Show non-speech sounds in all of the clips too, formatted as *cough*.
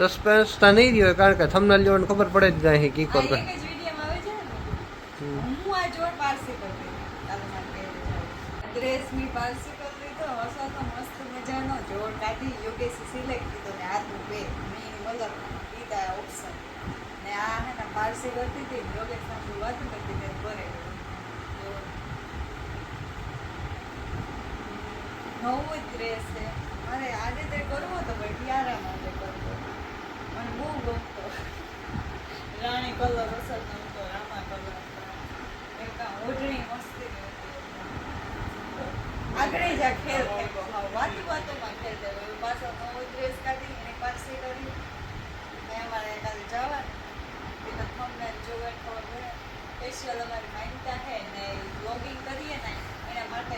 Suspense તો નહીં રહ્યો કારણ કે થંબનેલ જોઈને ખબર પડે જ નહીં કી કોર નવો જ ડ્રેસ છે. અરે આજે તે કરવો તો ભાઈ ક્યારે માટે કરવો મને બહુ ગમતો. રાણી કલર અસર ગમતો રામા કલર. એ આ ઓઢણી મસ્તી આગળ જા ખેલ થયો. હા, વાતો વાતોમાં ખેલ હવે પાછો નવો ડ્રેસ કાઢી એની પાસે કરી ને અમારે કાલે જવાનું. એટલે થમને જોવે, ખબર પડે. સ્પેશિયલ અમારી માન્યતા છે ને વ્લોગિંગ કરીએ ને, એના માટે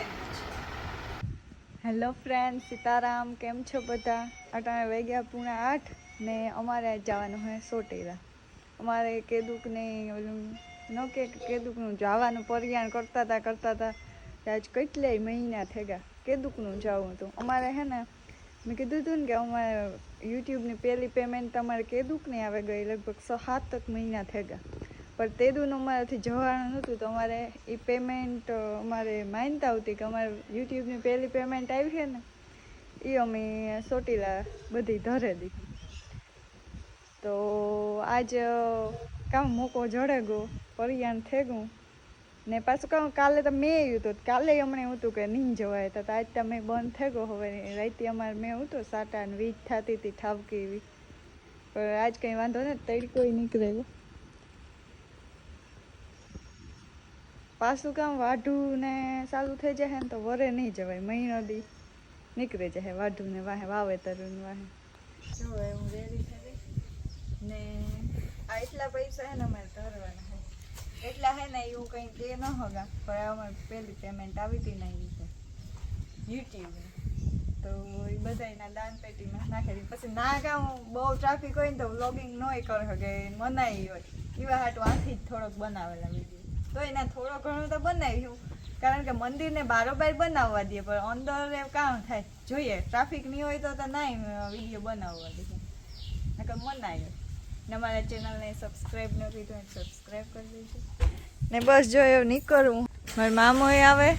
હેલો ફ્રેન્ડ સીતારામ, કેમ છો બધા? અટાણે વાગ્યા પૂણા આઠ. ને અમારે જવાનું હોય સોટેલા અમારે કેદુકને ઓલું ન કે કેદુકનું જવાનું પરિયાણ કરતા હતા કરતા હતા આજ કેટલાય મહિના થઈ ગયા કેદુકનું જવું હતું. અમારે હે ને, મેં કીધું હતું ને કે અમારે યુટ્યુબની પહેલી પેમેન્ટ તમારે કેદુકની આવે ગઈ લગભગ સાત એક મહિના થઈ ગયા પણ તે દૂન અમારાથી જવાનું નહોતું તો અમારે એ પેમેન્ટ અમારે માનતા હતી કે અમારે યુટ્યુબની પહેલી પેમેન્ટ આવી છે ને એ અમે સોટીલા બધી ધરે દીધી તો આજ કામ મોકો જડે ગયો પરિયાણ થઈ ગયું ને પાછું કામ કાલે તો મેં આવ્યું હતું. કાલે હમણે એવું હતું કે નહીં જવાય. તો આજ તમે બંધ થઈ ગયો હવે. રાતે અમારે મેં એવું હતું, સાટા ને વીજ થતી હતી ઠાવકી એવી. પણ આજ કંઈ વાંધો ને તડકો નીકળે પાછું કામ વાઢું ને ચાલુ થઈ જાય ને તો વરે નહીં જવાય. મહિનો દી નીકળી જાય વાઢું ને વાહે વાવેતરું વાહે. જો હું રેડી ને આ એટલા પૈસા હે ને અમારે ધરવાના હે. એટલા હે ને એવું કંઈ કે ન હોગા. પણ અમારે પહેલી પેમેન્ટ આવી હતી ને એ રીતે. યુટ્યુબ. તો એ બધા એના દાન પેટીમાં નાખી દીધી પછી ના ગામ બહુ ટ્રાફિક હોય ને તો વ્લોગિંગ નોય કર શકે મનાઈ હોય. એવા હાટું આથી જ થોડોક બનાવેલા વીડિયો તો એના થોડો ઘણો તો બનાવ્યું. કારણ કે મંદિરને બારોબાર બનાવવા દે પણ અંદર એ કામ થાય. જોઈએ ટ્રાફિક નહીં હોય તો તો નાય વીડિયો બનાવવા દે. નકર મનાયો. ને અમારા ચેનલને સબસ્ક્રાઈબ ન કરી સબસ્ક્રાઈબ કરી દેજો. ને બસ જો એવું નીકળવું મારા મામો આવે.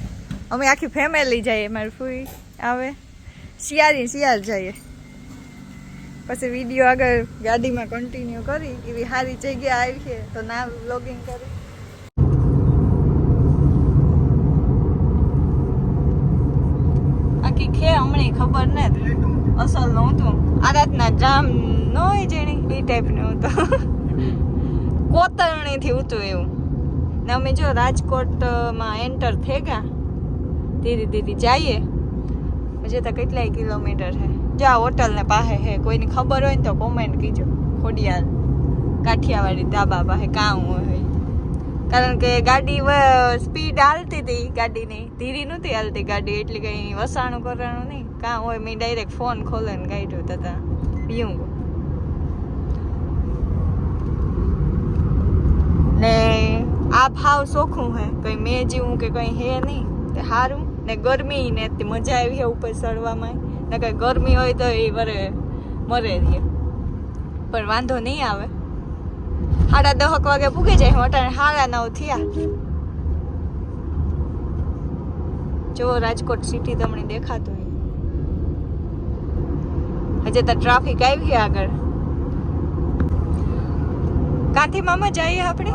અમે આખી ફેમિલી જઈએ, મારી ફૂઈ આવે. શિયાળી શિયાળ જઈએ. પછી વીડિયો આગળ ગાડીમાં કન્ટિન્યુ કરી, એવી સારી જગ્યા આવી છે, તો ના વ્લોગિંગ કરી. આખી ખે હમણાં ખબર ને અસલ નહોતું આ રાતના જામ ન હોય જેણી એ ટાઈપનું હતું. *laughs* કોતરણીથી હતું એવું. ને અમે જો રાજકોટમાં એન્ટર થઈ ગયા. ધીરે ધીરે જઈએ. પછી તો કેટલાય કિલોમીટર છે જો આ હોટલ ને પાસે હે કોઈને ખબર હોય ને તો કોમેન્ટ કીજો. ખોડિયાર. કાઠિયાવાડી ધાબા પાસે કાં હોય. કારણ કે ગાડી સ્પીડ હાલતી હતી ગાડીની. ધીરી નહોતી હાલતી ગાડી એટલે કંઈ વસાણું કરવાનું નહીં. કાં હોય મેં ડાયરેક્ટ ફોન ખોલે ને કાઢ્યું તથા પીવું ને આ ભાવ સોખું હે કંઈ મેં જીવું કે કંઈ હે નહીં તે સારું ને ગરમી ને તે મજા આવી છે ઉપર ચડવામાં ને કંઈ ગરમી હોય તો એ વરે મરે રહે પણ વાંધો નહીં આવે સાડા દહક વાગે પૂગી જાય મોટા સાડા નવ થયા જો રાજકોટ સિટી તમને દેખાતું હજે તો ટ્રાફિક આવી આગળ. કાંથી મામા જઈએ આપણે?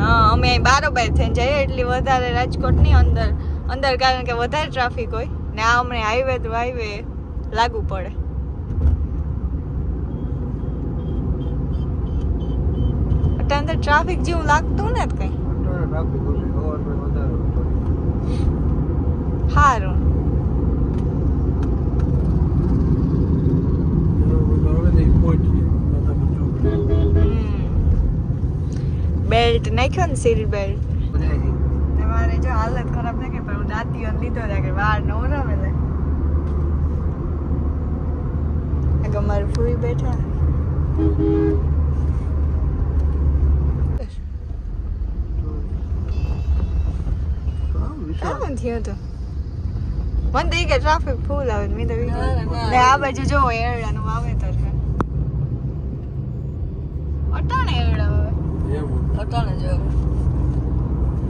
હા. અમે બારોબાર થઈને જઈએ એટલી વધારે રાજકોટની અંદર. અંદર કારણ કે વધારે ટ્રાફિક હોય. ને આ અમને હાઈવે તો હાઈવે લાગુ પડે. અંદર ટ્રાફિક જેવું લાગતું ને કઈ. સારું હવે નહીં પહોંચીએ બેલ્ટ નાખ્યો ને સીટ બેલ્ટ તમારે જો હાલત ખરાબ થઈ ગઈ પણ હું દાંતીઓ લીધો ત્યાં કે વાર નો રમે લે આગળ મારું ફૂઈ બેઠા. આમ થયું હતું. મને તો કે ટ્રાફિક ફૂલ આવે મેં તો આ બાજુ જો એરડાનું વાવેતર. અટાણે અટાણે જો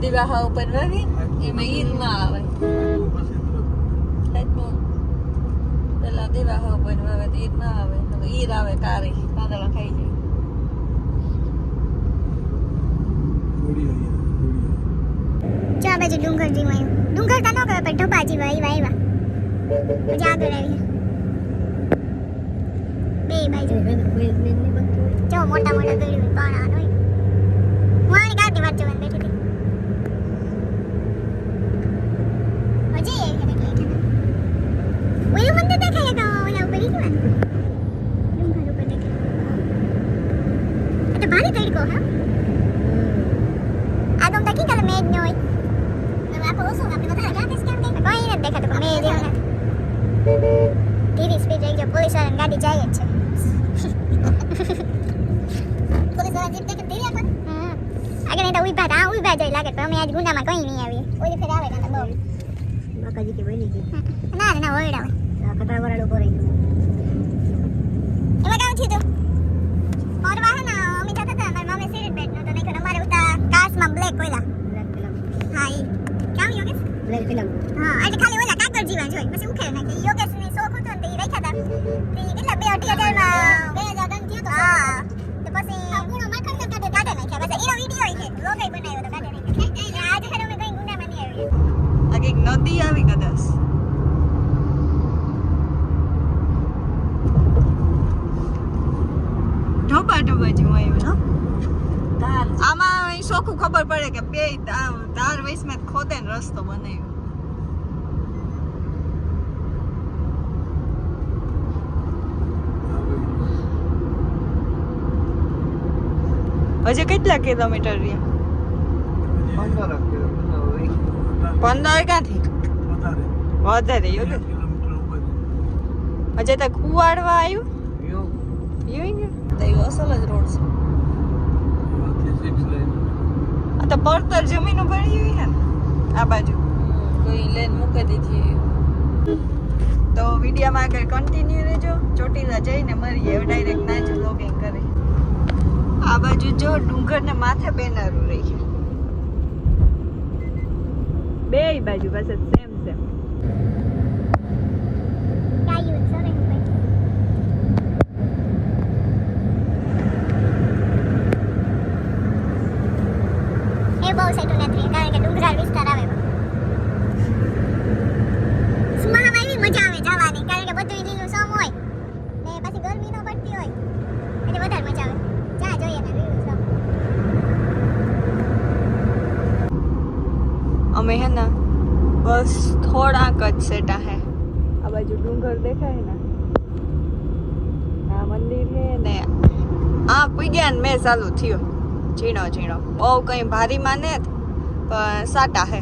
દિવાહા ઉપર વાવી એમાં ઈદમાં આવે. પેલા દિવાહા ઉપર વાવે તો ઈદમાં આવે. હવે ઈર આવે તારી પાંદડા ખાઈ જાય જો આ બાજુ ડુંગર જેવું આવ્યું ડુંગર તો ન કહે પણ ઢોબા જીવાય આવ્યા પછી આગળ આવી બે બાજુ જો મોટા મોટા ગળ્યું પાણા હોય હું આની ગાડી વાત જોવાની બેઠી હતી હજી ગાડી જાય જ છે. *laughs* પોલીસવાળા જીપ દેખે ધીરી આપણ આગળ નહીં તો ઊભા હતા ઊભા જાય લાગે પણ અમે આજ ગુનામાં કઈ નહીં આવીએ. ઓલી ફેર આવે તો બહુ બાકાજી કે બની ગઈ ના ના ઓરડા હોય. આ વાળા ઉપર રહી એમાં કામ થયું તું? ફરવા હે ને અમે જતા હતા મારી મમ્મી સિગરેટ બેટ નતો નહીં અમારે ઉતા કાચમાં બ્લેક બ્લેક હા એ કેમ યોગેશ? Black film. હા એટલે ખાલી ઓલા કાગળ જીવા જોઈ પછી ઉખેડ નાખે. યોગેશ કેટલા બે અઢી હજારમાં બે હજાર દંડ થયો તો હા તો પછી પૂરો માખણ ને કાઢે કાઢે નાખ્યા પછી એનો વીડિયો છે લોગો બનાવ્યો તો કાઢે નાખ્યા આજે હેડ અમે કઈ ગુનામાં નહીં આવી આ કંઈક નદી આવી કદાચ. ઢોબા ઢોબા જેવું આવ્યું ને આમાં ચોખ્ખું ખબર પડે કે બે તાર વૈસમાં ખોદે ને રસ્તો બનાવ્યો. હજી કેટલા કિલોમીટર રહ્યા? પંદર ક્યાંથી? વધારે. હજી તો કુવાડવા આવ્યું? અસલ જ રોડ છે. આ તો પડતર જમીન ભરી હોય છે ને આ બાજુ. કોઈ લેન મૂકી દીધી તો વિડીયોમાં આગળ કન્ટિન્યુ રહેજો. ચોટીલા જઈને મળીએ ડાયરેક્ટ ના જ વ્લોગિંગ કરે આ બાજુ જો ડુંગર ને માથે બેનરો રહી બે બાજુ પાસે સેમ સેમ એ બહુ સેટું નથી, કારણ કે ડુંગરાળ વિસ્તાર આવે સુમામાં એવી મજા આવે જવાની કારણ કે બધું લીલું સમ હોય ને પછી ગરમી ન પડતી હોય એટલે વધારે મજા આવે જ્યાં જોઈએ ને લીલું સમ અમે હે ને બસ થોડાક જ સેટા હે આ બાજુ ડુંગર દેખાય ને આ મંદિર હે ને આ પૂગ્યા ને મેં ચાલુ થયો. ઝીણો ઝીણો. બહુ કંઈ ભારી માને પણ સાટા હે.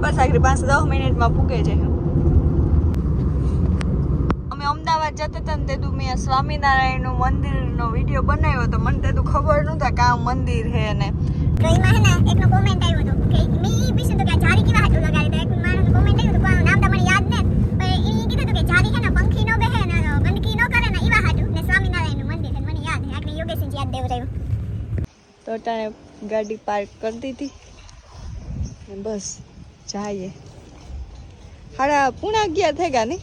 બસ આખરી પાંચ દસ મિનિટમાં પૂગે છે. અમે અમદાવાદ જતા હતા ને તે મેં સ્વામિનારાયણનું મંદિરનો વીડિયો બનાવ્યો તો મને તે ખબર નહોતા કે મંદિર હે ને. તો હે ને કોમેન્ટ આવ્યો હતો કે મેં ઈ પૂછ્યું હતું કે આ જારી કેવા હાટું લગાડી તો એક માણસનું કોમેન્ટ આવ્યું હતું કોનું નામ તો મને યાદ ને પણ ઈ કીધું હતું કે જારી હે ને પંખી નો બેહે ને ગંદકી નો કરે ને ઈવા હાટું ને સ્વામિનારાયણનું મંદિર છે મને યાદ હે આખને યોગેશજી યાદ દેવરાયું તો અટાણે ગાડી પાર્ક કરી દીધી. બસ જઈએ. સાડા પૂણા અગિયાર થઈ ગયા નહીં?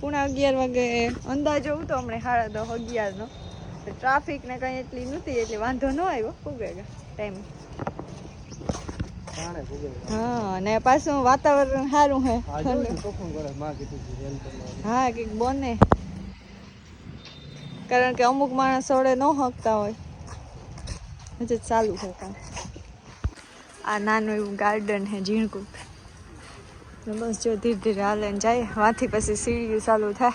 પૂણા અગિયાર વાગે અંદાજો હતો હમણાં સાડા દસ અગિયારનો. ટ્રાફિક ને કંઈ એટલી નહોતી એટલે વાંધો ન આવ્યો. ફૂગે ટાઈમ? હા અને પાછું વાતાવરણ સારું હે. હા કંઈક બને. કારણ કે અમુક માણસ વડે ન હકતા હોય. હજી ચાલુ છે કામ. આ નાનું એવું ગાર્ડન છે, ઝીણકું. બસ જો ધીરે ધીરે હાલે જાય. વાથી પછી સીડી ચાલુ થાય.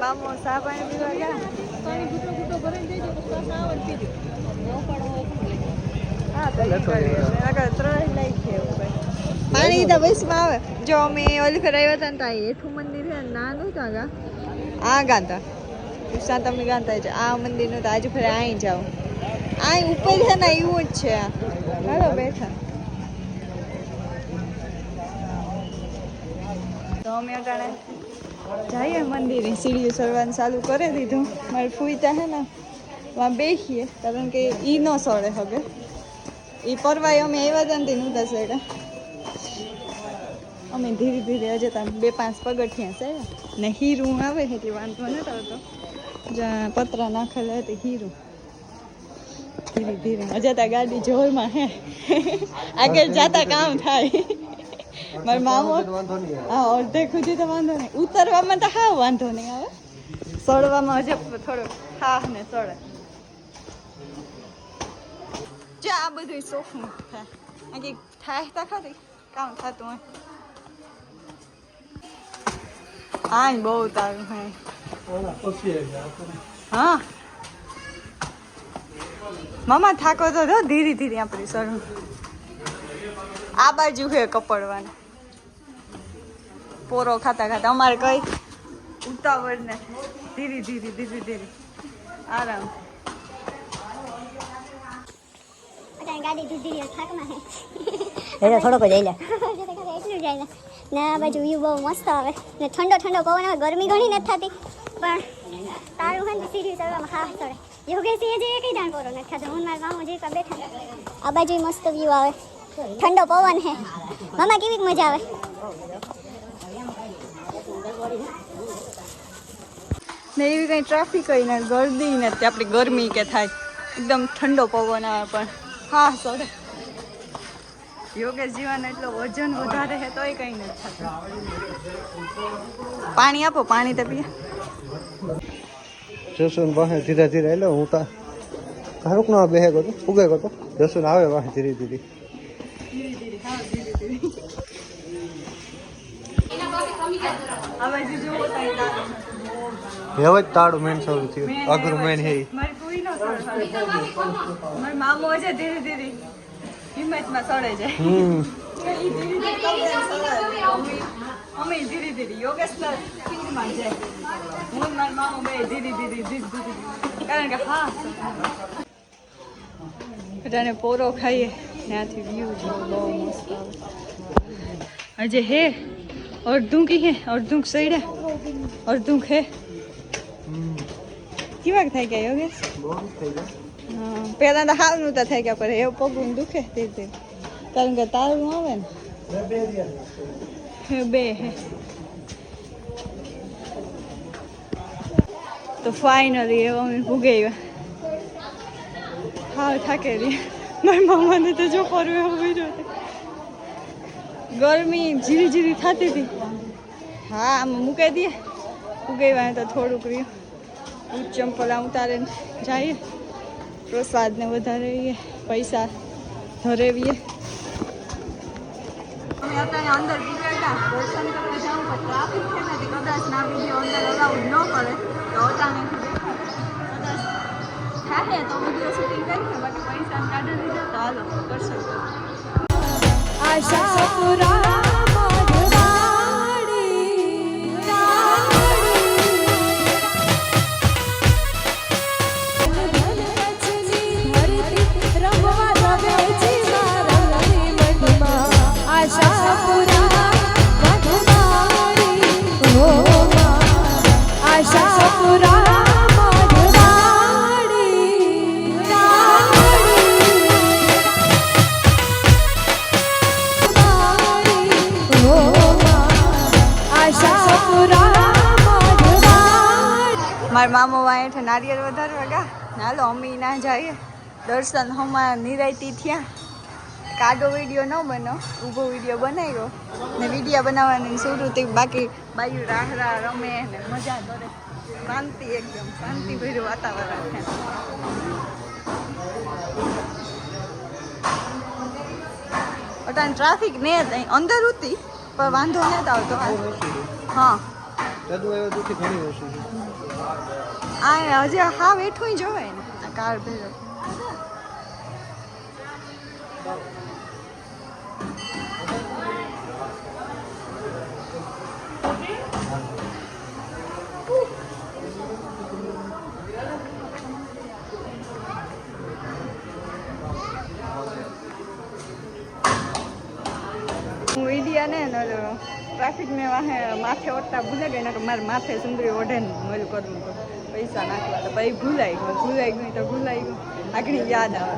મામો સા પાણી પીવા ગયા. હા ઘૂંટો ઈ કરીએ. નકર ત્રણ લાઈટ પીજો ન કંઈ પાણી તો બસમાં આવે. જો અમે ઓલી ફેર આવ્યા હતા ને ત્યાં હેઠું મંદિર છે ને નાનું તો આગા આ ગાતા ઉષા તમે ગાતા છે આ મંદિરનું તો આજે ફરે અહીં જાઓ. અહીં ઉપર છે ને એવું જ છે. હાલો બેઠા. તો અમે અટાણે જઈએ મંદિરે. સીડીઓ ચડવાનું ચાલુ કરી દીધું. મારે ફૂઈતા હે ને વાં બેસીએ. કારણ કે ઈ ન સળે હવે એ પરવાય અમે આવ્યા હતા ને તે નહોતા સડ્યા અમે ધીરે ધીરે હજે ત્યાં બે પાંચ પગથિયા છે. ને હીરું આવે એટલે વાંધો નતો આવતો. જ્યાં પતરા નાખેલા હતી હીરું. ધીરે ધીરે. હજે ત્યાં ગાડી જોરમાં હે આગળ જાતા કામ થાય. મારા મામો હા અડધે સુધી તો વાંધો નહીં. ઉતરવામાં તો હા વાંધો નહીં આવે. સડવામાં હજે થોડો હા ને સળે. જો આ બધું થાય આ કંઈક થાય તા ખરી. કામ થતું હોય. હા બહુ તારું હે. હા. મામા થાકો તો ધીરે ધીરે આપણી સરું આ બાજુ છે કપડવાનું. પોરો ખાતા ખાતા અમારે કઈ ઉતાવળ ને ધીરે ધીરે ધીરે ધીરે. આરામ. ગાડી થાકમાં એટલે થોડોક જ આયલા. *laughs* એટલું જાય ને આ બાજુ વ્યૂ બહુ મસ્ત આવે. ને ઠંડો ઠંડો પવન આવે ગરમી ઘણી નથી થતી. પણ તારું હોય ને સીડી ચડવામાં હા ચડે. યોગેશજી જે કઈ દાણ કરો નથી થતું હું મારા ગામમાં જે બેઠા આ બાજુ મસ્ત વ્યૂ આવે. ઠંડો પવન હે મામા કેવી મજા આવે? ને એવી કંઈ ટ્રાફિક હોય ને ગરદી નથી આપણી ગરમી કે થાય. એકદમ ઠંડો પવન આવે પણ. હા સોરે યોગેશ જીવન એટલો વજન વધારે છે તોય કંઈ નથી થતું. પાણી આપો પાણી તો પીએ. જસુન વાહે ધીરે ધીરે એટલે હું તા કારુક ના બેહે ગયો ઉગે ગયો જસુન આવે વાહે ધીરે ધીરે. હવે જ તાળું મેન શરૂ થયું. અઘરું મેન હે મામો છે ધીરે ધીરે. હિંમતમાં સળે છે. અમે- ધીરે ધીરે યોગેશ તો જાય હું મારા મામો બે ધીરે ધીરે ધીરે ધીરે. કારણ કે હા. બધાને પોરો ખાઈએ. ત્યાંથી વ્યૂ જો બહુ મસ્ત આવે. આજે હે? અડધું કી હે? અડધું સૈડે અડધું હે? કેવા થાય ગયા યોગેશ પેલા થઈ તો હાલ નહોતા થાય ગયા, પણ એવું પગું દુખે તે કારણ કે તારું આવે ને. બે તો ફાઇનલી એવો અમે ભૂગે હા થાકે રહી મારી મામાને તો જો કરવું એવું બીજું ગરમી જીરી જીરી થતી હતી. હા, આમાં મૂકી દઈએ. ઉગાવ્યા તો થોડુંક રહ્યું. બૂટ ચંપલ આ ઉતારે જઈએ પ્રસાદને વધારે પૈસા ધરેવીએ. અત્યારે અંદર ગયા દર્શન કરવા જાઉં પણ ટ્રાફિક છે ને કદાચ ના વીડિયો અંદર અલાઉડ ન કરે. તો અચાનક કદાચ થાય તો વીડિયો શૂટિંગ કરીએ. બાકી પૈસા કાઢી દીધા તો હાલો દર્શન આશા મારા છે નારિયેળ વધારે વગા હાલો અમી ના જઈએ. દર્શન હમણાં નિરાયતી થયા. કાદો વીડિયો ન બનો ઊભો વીડિયો બનાવ્યો. ને વિડીયા બનાવવાની સુરતી બાકી બાયુ રાહ રાહ રમે ને મજા કરે. શાંતિ એકદમ શાંતિ ભર્યું વાતાવરણ છે. અટાણ ટ્રાફિક ને અંદર હતી પણ વાંધો નહોતો આવતો. હા. ઘણી ઓછી આ હજી હા વેઠું જોવાય ને. કાર ભેગો હું ઈડિયા ને નજરો. ટ્રાફિક મેં વાહે માથે ઓઢતા ભૂલે ગઈ ને કે મારે માથે સુંદરી ઓઢે ને મળ્યું કરવું તો પૈસા નાખવા તો ભાઈ ભૂલાઈ ગયું ભૂલાઈ ગયું તો ભૂલાઈ ગયું. આગળ યાદ આવે.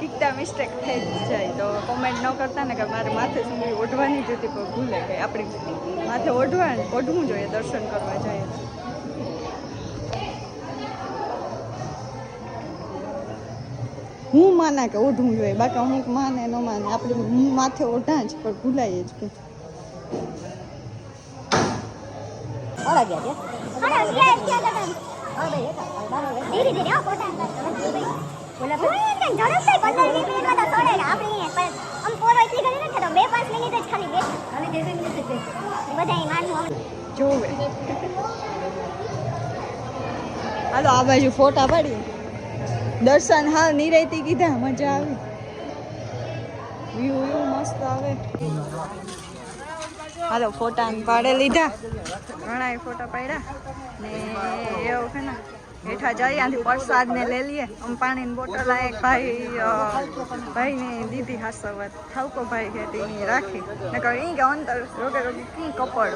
કીકતા મિસ્ટેક થઈ જ જાય. તો કોમેન્ટ ન કરતા ને કે મારે માથે સુંદરી ઓઢવાની જ હતી, પણ ભૂલાઈ ગઈ. આપણી માથે ઓઢવા ઓઢવું જોઈએ, દર્શન કરવા જાય. હું માના કે ઓઢવું જોઈએ. બાકી અમુક માને, ન માને. આપણે હું માથે ઓઢા જ, પણ ભૂલાઈએ જ કે સાડા ગયા છે હા ક્યાં ક્યાં હા ભાઈ હતા બાર વાગે. ધીરે ધીરે હો પોતા ઓલા હું ઝડપથી પંદર વીસ મિનિટમાં તો સોડે ને આપણે પણ આમ પોરો એટલી ઘણી નથી તો બે પાંચ મિનિટ જ ખાલી બેઠા ખાલી બે બે મિનિટ જ બધા અહીં માનું જોવે. હાલો આ બાજુ ફોટા પાડીએ. દર્શન હા નિરાયતી કીધા. મજા આવી. વ્યૂ વ્યૂ મસ્ત આવે. હાલો ફોટા ને પાડે લીધા. ઘણા ફોટા પાડ્યા. ને એવું છે ને હેઠા જઈએ આથી પ્રસાદ ને લઈ લઈએ. આમ પાણીની બોટલ આ એક ભાઈ અ, ભાઈને દીધી હાસવત. ઠાવકો ભાઈ છે ની રાખી. નકર ઈ કે અંતર રોગે રોગે કી કપડ?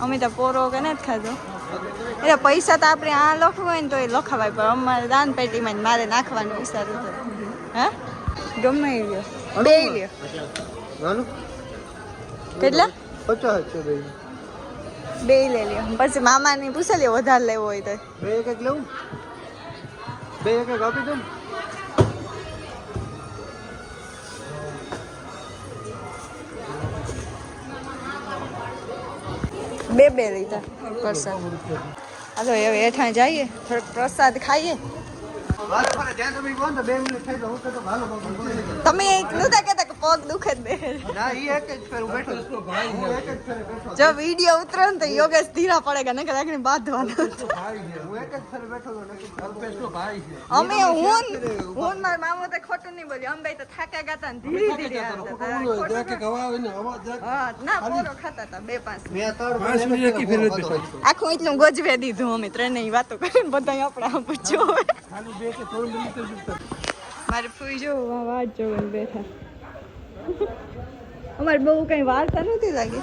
અમે તો પોરો કે નથી ખાધો. એટલે પૈસા તો આપણે આ લખવું હોય ને તો એ લખાવાય પણ અમારે દાન પેટીમાં મારે નાખવાનું વિચારું હે હા? ગમે એ લ્યો. બે લ્યો. નાનું? કેટલા? પચાસ છે બે. બે લઈ લ્યો. પછી મામાની પૂછે લ્યો વધારે લેવો હોય તો. બે એક એક લેવું? બે એક એક આપી દઉં બે બે લીધા પ્રસાદ હાલો હવે હેઠા જઈએ થોડોક પ્રસાદ ખાઈએ. તમે એક નતા કેતા કે પગ દુખે જ બે ના ઈ એક જ ફેર બેઠો છું. હું એક જ ફેરે બેઠો જો વીડિયો ઉતરે ને તો યોગેશ ધીરા પડે નકર આગળ બાંધવાનું. હું એક જ ફેરે બેઠો છું નક્કી અલ્પેશનો ભાઈ છે. અમે હું હું મારા મામો તો ખોટું નહીં બોલ્યો. અમે તો થાક્યા ગાતા ને ધીરે ધીરે ન- હા ના પોરો ખાતા હતા બે પાંચ. મેં ત્રણ પાંચ મિનિટ એકી ફેરે બેઠો *laughs* આખું એટલું ગોજવે દીધું અમે ત્રણેય વાતો કરીને બધા આપણે આમ પૂછ્યો મારે ફૂઈ જો વાત જોઈને બેઠા. અમારે બહુ કઈ વાર્તા નથી લાગી.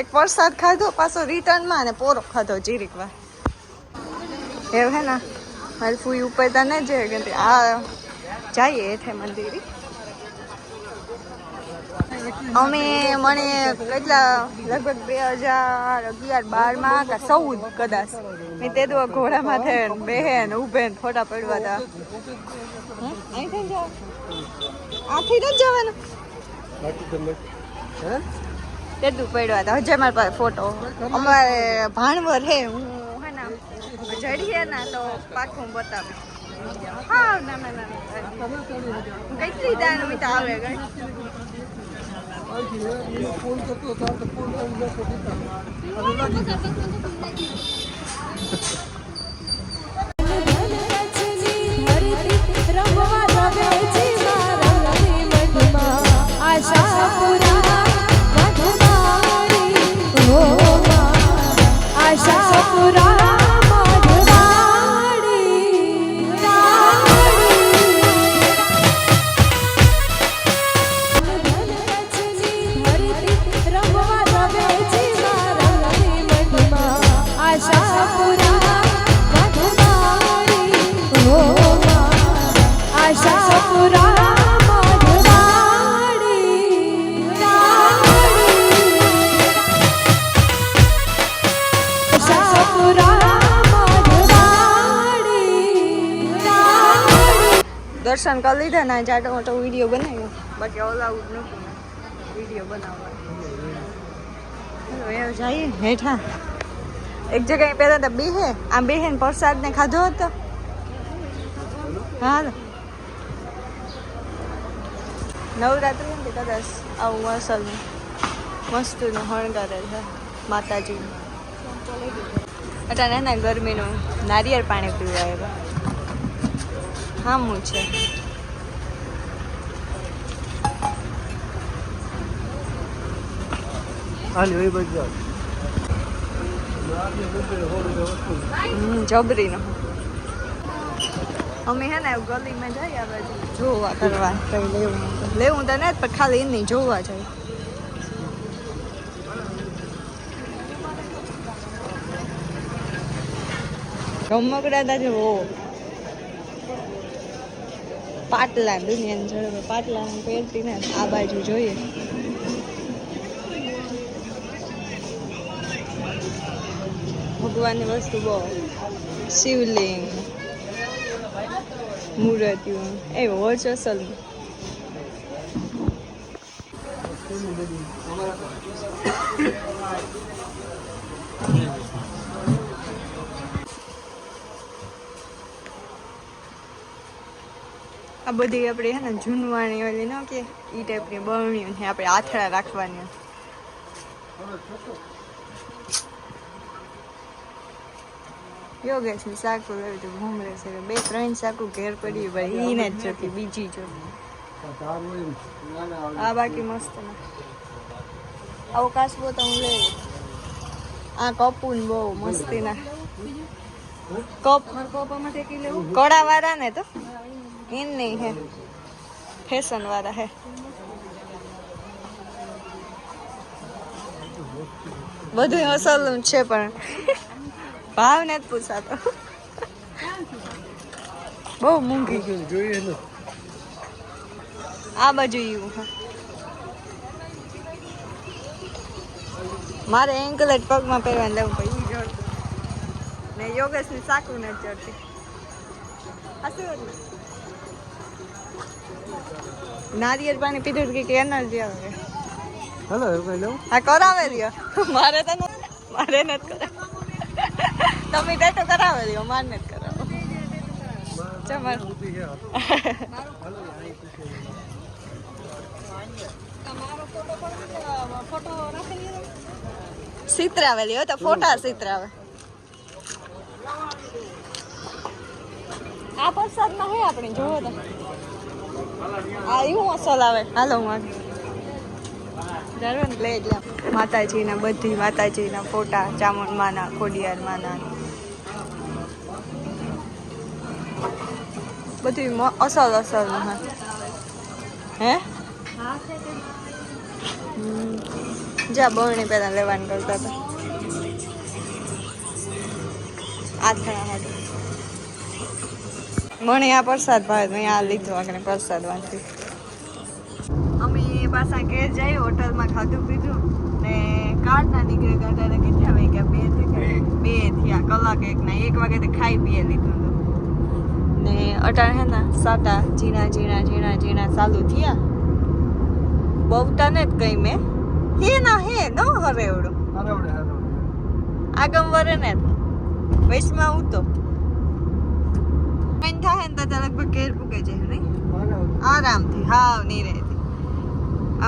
એક વરસાદ ખાધો, પાછો રિટર્નમાં અને પોરો ખાધો જીરીક વાર એવું હે ને? મારી ફૂઈ ઉપર તો ન જાય કે આ જઈએ એઠે મંદિરે. અમે મને કેટલા, લગભગ બે હજાર અગિયાર, બારમાં કે ચૌદ કદાચ. મેં તે દો ઘોડા માથે બેહેન ને ઊભે ને ફોટા પડવા હતા આથી જ જવાનું? બાકી તમે હે? તેટલું પડ્યા હતા હજે મારી પાસે ફોટો અમારે ભાણવર હે હું હે ને જડીએ ને તો પાછું બતાવીશ. હા ના ના ના ના. કેટલી દાન મિત આવે ગઈ દર્શન કરી લીધા ને જાટો મોટો વીડિયો બનાવ્યો. બાકી ઓલાઉડ નહોતું વીડિયો બનાવવા જઈએ હેઠા. એક જગ્યાએ પહેલાં તો બેહે. આ બેહે ને પ્રસાદને ખાધો હતો. હા નવરાત્રિ ને કદાચ આવું અસલ મસ્તનું હણગારે છે માતાજીનું. અટાણે ના ગરમીનું નારિયેળ પાણી પીવા આવ્યા. હામું છે. હાલ એ બાજુ જાઓ. હમ, જબરીનો. અમે હે ને ગલીમાં જઈએ આ બાજુ જોવા કરવા કઈ લેવું હોય. લેવું તો નથી પણ ખાલી એની જોવા જાય રમકડા તા જો પાટલા દુનિયાની ઝડપે પાટલા પહેરતી ને આ બાજુ જોઈએ. ભગવાનની વસ્તુ બહુ. શિવલિંગ, મૂર્તિઓ એ વોચ અસલ. આ બધી આપણે હે ને જૂનવાણી ઓલી ન કે ઈ ટાઈપની બરણીઓ આપણે આથડા રાખવાની. યોગેશની સાકુ લેવી તો ઘૂમરે છે બે, ત્રણ સાકુ ઘેર પડી ભાઈ ઈને જ જોતી, બીજી જોતી. આ બાકી મસ્ત આવો બહુ તો હું લઈ આ કપૂન બહુ મસ્તી ના. કપ કડા વાળા ને તો. એમ નહીં હે, ફેશન વાળા હે. બધું અસલ છે પણ. ભાવ ને પૂછાતો બહુ મોંઘી જોઈએ ને. આ બાજુ એવું મારે મારે જ પગમાં પહેરવાનું લેવું પડ્યું ને યોગેશની સાકું નથી ચડતી? નારિયેળ પાણી પીધું કે એનર્જી આવે. હાલો લઉં આ કરાવે રહ્યો. મારે તો મારે નથી કરાવ *laughs* તમે ટેટો કરાવે દો માન નથી કરાવો. ચમર સિતરાવેલી હોય તો ફોટા સિતરાવે. આ પ્રસાદમાં હે આપણે જોવો તો. આ એવું અસલ આવે? હાલો માં જરૂર લે એટલે માતાજીના, બધી માતાજીના ફોટા ચામુંડમાના, ખોડિયારમાંના. બધી અસલ અસલ હા. જ્યાં જા પહેલાં લેવાનું કરતા હતા. આથણા માટે મને આ પ્રસાદ ભાવે મેં આ આગળ પ્રસાદ વાંચી. અમે પાછા ઘેર જઈ, હોટલમાં ખાધું પીધું. ને કારના નીકળે કાઢાને કેટલા વાગ્યા બે થયા બે. થયા કલાક એક ના એક વાગે તો ખાઈ પીએ લીધું હતું. ને અટાણ હે ને સાટા ઝીણા ઝીણા ઝીણા ઝીણા ચાલુ થયા. બહુતા ને જ કઈ મેં. હે ના હે ન હરે એવડો આગમ વરે ને વૈશમાં હું તો થાય ને તો લગભગ ઘેર પૂગે છે નહીં? આરામથી હાવ નીરેથી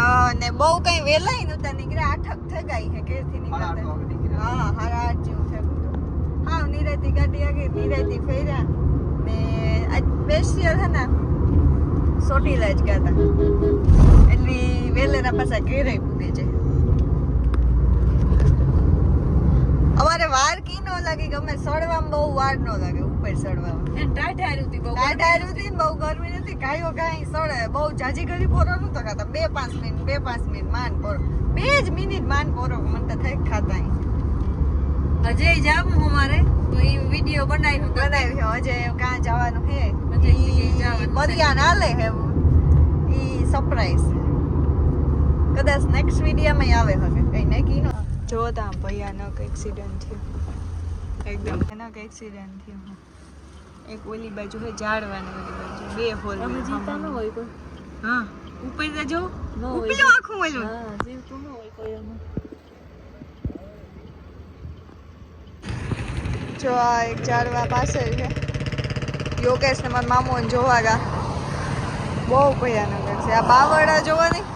અને બહુ કઈ વેલાય નતા નીકળ્યા આઠક થઈ ગઈ હે ઘેરથી નીકળતા. હા હારા આઠ જેવું હા હાવ નીરેથી ગાડી આગળ નીરેથી ફેર્યા. ને આજ સ્પેશિયલ હે ને સોટીલા જ ગાતા. એટલે વેલેના પાછા ઘેરે પૂગે છે. અમારે વાર કી નો લાગે ગમે સડવામાં બહુ વાર નો લાગે ઉપર સડવામાં ટાઢારું હતી ને બહુ ગરમી નથી? કાંઈ કાંઈ સડે બહુ જાજી કરી પોરો નતો ખાતા. બે પાંચ મિનિટ બે પાંચ મિનિટ માન પોરો. બે જ મિનિટ માન પોરો મને તો થઈ ખાતા. અજય જાવું અમારે તો એ વીડિયો બનાવ્યો બનાવ્યો અજય કાં જવાનું હે. બરિયા ના લે હે ઈ સરપ્રાઈઝ કદાચ નેક્સ્ટ વિડીયોમાં આવે હવે. કઈ નક્કી નો જો ત્યાં ભયાનક એક્સિડન્ટ થયો. એકદમ ભયાનક એક્સિડન્ટ થયો. એક ઓલી બાજુ હોય ઝાડવાની ઓલી બાજુ બે હોલ અમે જીવતા ન હોય કોઈ. હા ઉપર તો જો ઉપર આખું ઓલું હા જીવતું ન હોય કોઈ એમાં. જો આ એક ઝાડવા પાસે છે. યોગેશ ને મારા મામો જોવા ગયા બહુ ભયાનક છે. આ બાવળા જોવા નહીં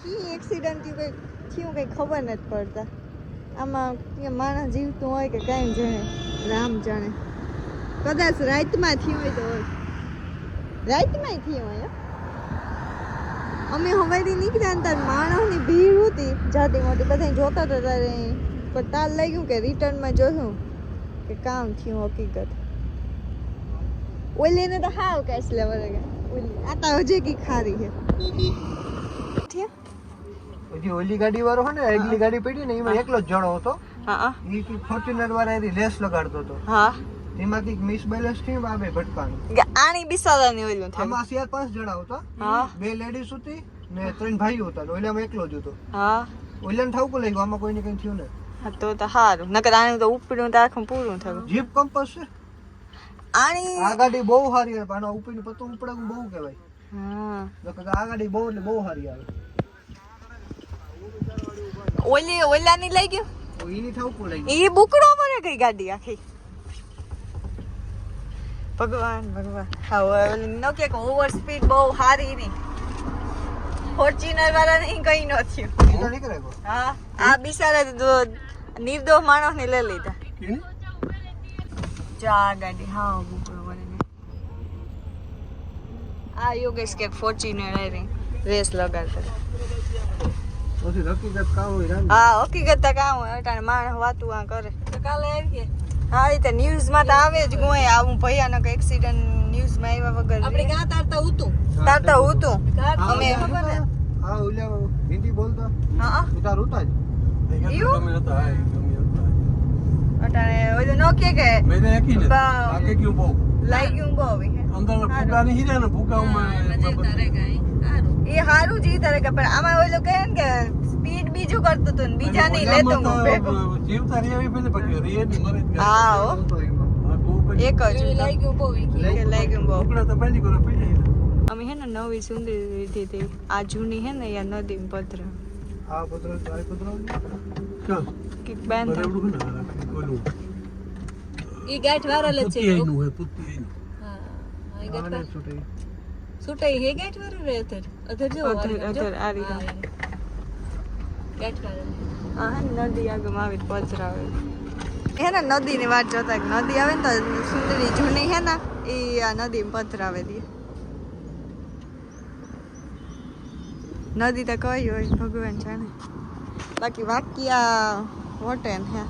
કી એક્સિડન્ટ થયું કંઈક થયું કંઈ ખબર નથી પડતા. આમાં માણસ જીવતું હોય કે કાંઈ જાણે રામ જાણે. કદાચ રાતમાં થયું હોય તો હોય. રાતમાં થયું હોય અમે હવારી નીકળ્યા ત્યારે માણસની ભીડ હતી, જાતી મોટી. બધા જોતા હતા ત્યારે પણ તાલ લઈ ગયું કે રિટર્નમાં જોયું કે કામ થયું હકીકત. ઓલીને તો હાવ કેશ લેવા લાગે ઓલી. આ તો હજી કી ખારી છે? હજી ઓલી ગાડી વાળો હોય ને એકલી ગાડી પડી ને એમાં એકલો જ જણો હતો. એ ફોર્ચ્યુનર વાળા એની રેસ લગાડતો હતો. હા. એમાંથી મિસ બેલેન્સ થયું આવે ભટકાનું આની બિસાદાની ઓલું થયું આમાં ચાર પાંચ જણા હતા. બે લેડીઝ હતી ને ત્રણ ભાઈઓ હતા. ઓલામાં એકલો જ હતો. હા. ઓલાને ઠાવકું લઈ ગયું આમાં કોઈને કઈ થયું ને તો તો સારું. નકર આનું તો ઉપડ્યું તો આખું પૂરું થયું. જીપ કમ્પસ છે. આની આ ગાડી બહુ સારી આવે આના ઉપરનું પતું ઉપડાવું બહુ કહેવાય. હા. નકર આ ગાડી બહુ એટલે બહુ સારી આવે. ઓલી ઓલાની લઈ ગયો? એની ઠાવકું લઈ ગયું? ઈ બુકડો મરે ગઈ ગાડી આખી. ભગવાન ભગવાન. હવે નો કે ઓવર સ્પીડ બહુ સારી ની. ફોર્ચ્યુનર વાળા નહીં કઈ ન થયું. હા આ બિચારા નિર્દો માણસ ને લઈ લીધા. ચા ગાડી. હા બુકડો મરે આ યોગેશ કે ફોર્ચ્યુનર રેસ લગાડતા. હા હકીકત તો કામ હોય અટાણે માણસ વાતું આ કરે. કાલે હા એ ન્યૂઝમાં તો આવે જ ગોય આવું ભયાનક એક્સિડન્ટ ન્યૂઝમાં આવ્યા વગર ક્યાં તારતા ઉતું. તારતા ઉતું. ને હા ઓલા હિન્દી બોલતો. હા ઉતાર ઉતાર. એવું? અટાણે ઓલું કે કે મેં બહુ. લાગ્યું બહુ અંદર એ હારું જી તારે કે પણ આમાં ઓલો કહે ને કે સ્પીડ બીજું કરતો તો ને બીજા નહીં લેતો હું ભેગો જીવતા રહી પેલે પકડ્યો રે ની મરે હા હો એક જ લઈ ગયું બહુ લઈ ગયું બહુ. ઉપડે તો પેલી કરો પી અમે હે ને નવી સુંદરી લીધી હતી. આ જૂની હે ને યા નદી પત્ર આ પત્ર આ પત્ર કે બેન ઈ ગાંઠ વાળો લે છે હા ઈ ગાંઠ સુટાઈ જો અધર, અધર, આ રીતે. ગાંઠ વારલ આ હે નદી આગળ આવી પચરાવે હે ને નદીની વાત જોતા કે નદી આવે ને તો સુંદરી જૂની હે ને એ આ નદી પથરાવે દે. નદી તો કઈ હોય ભગવાન જાણે. બાકી વાક્યા વટે ને હે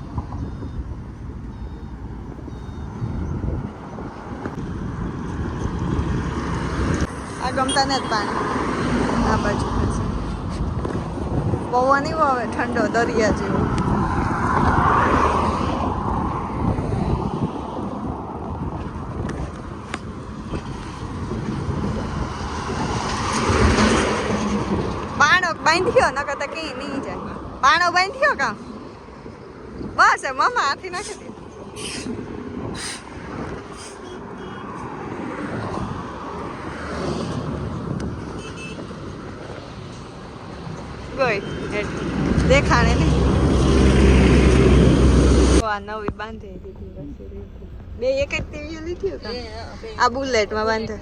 આ ગમતા ને જ પાણી. આ બાજુ પછી. પવન એવો આવે ઠંડો, દરિયા જેવો. પાણો બાંધ્યો, નકર તો કઈ નહીં જાય. પાણો બાંધ્યો કા? બસ મમ્મા હાથી નાખી દે ગઈ એટલે દેખાણે નહીં તો આ નવી બાંધી દીધી બે એક જ ટીવી લીધી આ બુલેટમાં બાંધે